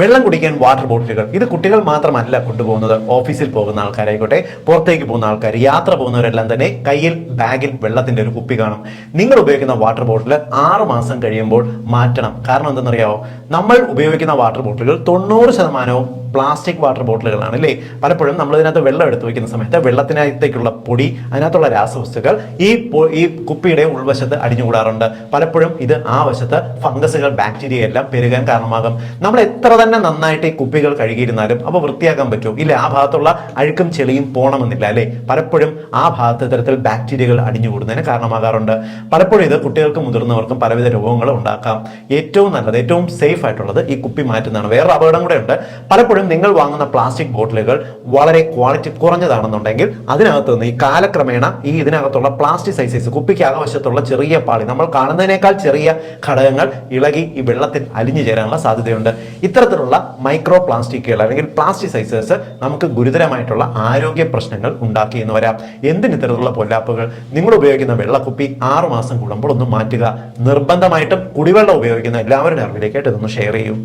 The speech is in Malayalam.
വെള്ളം കുടിക്കാൻ വാട്ടർ ബോട്ടിലുകൾ ഇത് കുട്ടികൾ മാത്രമല്ല കൊണ്ടുപോകുന്നത്. ഓഫീസിൽ പോകുന്ന ആൾക്കാരായിക്കോട്ടെ പുറത്തേക്ക് പോകുന്ന ആൾക്കാർ യാത്ര പോകുന്നവരെല്ലാം തന്നെ കയ്യിൽ ബാഗിൽ വെള്ളത്തിന്റെ ഒരു കുപ്പി കാണും. നിങ്ങൾ ഉപയോഗിക്കുന്ന വാട്ടർ ബോട്ടിൽ ആറ് മാസം കഴിയുമ്പോൾ മാറ്റണം. കാരണം എന്തെന്നറിയാമോ നമ്മൾ ഉപയോഗിക്കുന്ന വാട്ടർ ബോട്ടിലുകൾ തൊണ്ണൂറ് ശതമാനവും പ്ലാസ്റ്റിക് വാട്ടർ ബോട്ടിലുകളാണ് അല്ലേ? പലപ്പോഴും നമ്മൾ ഇതിനകത്ത് വെള്ളം എടുത്തു വെക്കുന്ന സമയത്ത് വെള്ളത്തിനകത്തേക്കുള്ള പൊടി അതിനകത്തുള്ള രാസവസ്തുക്കൾ ഈ ഈ കുപ്പിയുടെ ഉൾവശത്ത് അടിഞ്ഞുകൂടാറുണ്ട്. പലപ്പോഴും ഇത് ആ വശത്ത് ഫംഗസുകൾ ബാക്ടീരിയ എല്ലാം പെരുകാൻ കാരണമാകും. നമ്മൾ എത്ര തന്നെ നന്നായിട്ട് ഈ കുപ്പികൾ കഴുകിയിരുന്നാലും അപ്പോൾ വൃത്തിയാക്കാൻ പറ്റുമോ ഇല്ല ആ ഭാഗത്തുള്ള അഴുക്കും ചെളിയും പോകണമെന്നില്ല അല്ലേ? പലപ്പോഴും ആ ഭാഗത്ത് ഇത്തരത്തിൽ ബാക്ടീരിയകൾ അടിഞ്ഞുകൂടുന്നതിന് കാരണമാകാറുണ്ട്. പലപ്പോഴും ഇത് കുട്ടികൾക്കും മുതിർന്നവർക്കും പലവിധ രോഗങ്ങളും ഉണ്ടാക്കാം. ഏറ്റവും നല്ലത് ഏറ്റവും സേഫ് ആയിട്ടുള്ളത് ഈ കുപ്പി മാറ്റുന്നതാണ്. വേറെ അപകടം കൂടെ ഉണ്ട് പലപ്പോഴും നിങ്ങൾ വാങ്ങുന്ന പ്ലാസ്റ്റിക് ബോട്ടിലുകൾ വളരെ ക്വാളിറ്റി കുറഞ്ഞതാണെന്നുണ്ടെങ്കിൽ അതിനകത്ത് നിന്ന് ഈ കാലക്രമേണ ഈ ഇതിനകത്തുള്ള പ്ലാസ്റ്റിക് സൈസസ് കുപ്പിക്ക് അകവശത്തുള്ള ചെറിയ പാളി നമ്മൾ കാണുന്നതിനേക്കാൾ ചെറിയ ഘടകങ്ങൾ ഇളകി ഈ വെള്ളത്തിൽ അലിഞ്ഞു ചേരാനുള്ള സാധ്യതയുണ്ട്. ഇത്തരത്തിലുള്ള മൈക്രോ പ്ലാസ്റ്റിക്കുകൾ അല്ലെങ്കിൽ പ്ലാസ്റ്റിക് സൈസസ് നമുക്ക് ഗുരുതരമായിട്ടുള്ള ആരോഗ്യ പ്രശ്നങ്ങൾ ഉണ്ടാക്കി എന്ന് വരാം. എന്തിന് ഇത്തരത്തിലുള്ള പൊല്ലാപ്പുകൾ? നിങ്ങൾ ഉപയോഗിക്കുന്ന വെള്ളക്കുപ്പി ആറുമാസം കൂടുമ്പോൾ ഒന്ന് മാറ്റുക. നിർബന്ധമായിട്ടും കുടിവെള്ളം ഉപയോഗിക്കുന്ന എല്ലാവരുടെ അറിവിലേക്കായിട്ട് ഇതൊന്ന് ഷെയർ ചെയ്യൂ.